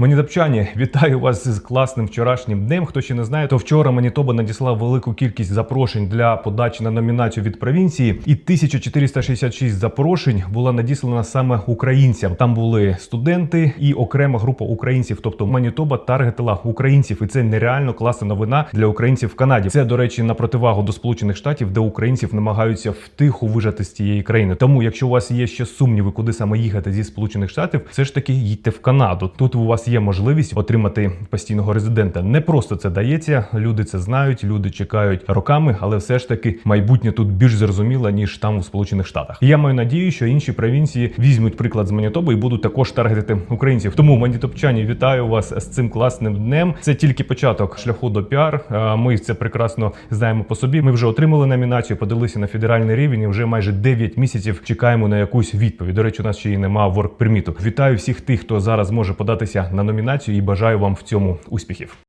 Манітопчані, вітаю вас з класним вчорашнім днем. Хто ще не знає, то вчора Манітоба надіслав велику кількість запрошень для подачі на номінацію від провінції, і 1466 запрошень була надіслана саме українцям. Там були студенти і окрема група українців. Тобто Манітоба таргетила українців, і це нереально класна новина для українців в Канаді. Це до речі на противагу до Сполучених Штатів, де українців намагаються втиху вижати з цієї країни. Тому, якщо у вас є ще сумніви, куди саме їхати зі Сполучених Штатів, все ж таки їдьте в Канаду. Тут у вас є можливість отримати постійного резидента. Не просто це дається. Люди це знають, люди чекають роками, але все ж таки майбутнє тут більш зрозуміло ніж там у Сполучених Штатах. Я маю надію, що інші провінції візьмуть приклад з Манітоби і будуть також таргетити українців. Тому манітопчані, вітаю вас з цим класним днем. Це тільки початок шляху до піар. Ми це прекрасно знаємо по собі. Ми вже отримали номінацію, подалися на федеральний рівень. і Вже майже 9 місяців чекаємо на якусь відповідь. До речі, у нас ще й немає ворк приміту. Вітаю всіх тих, хто зараз може податися на номінацію, і бажаю вам в цьому успіхів.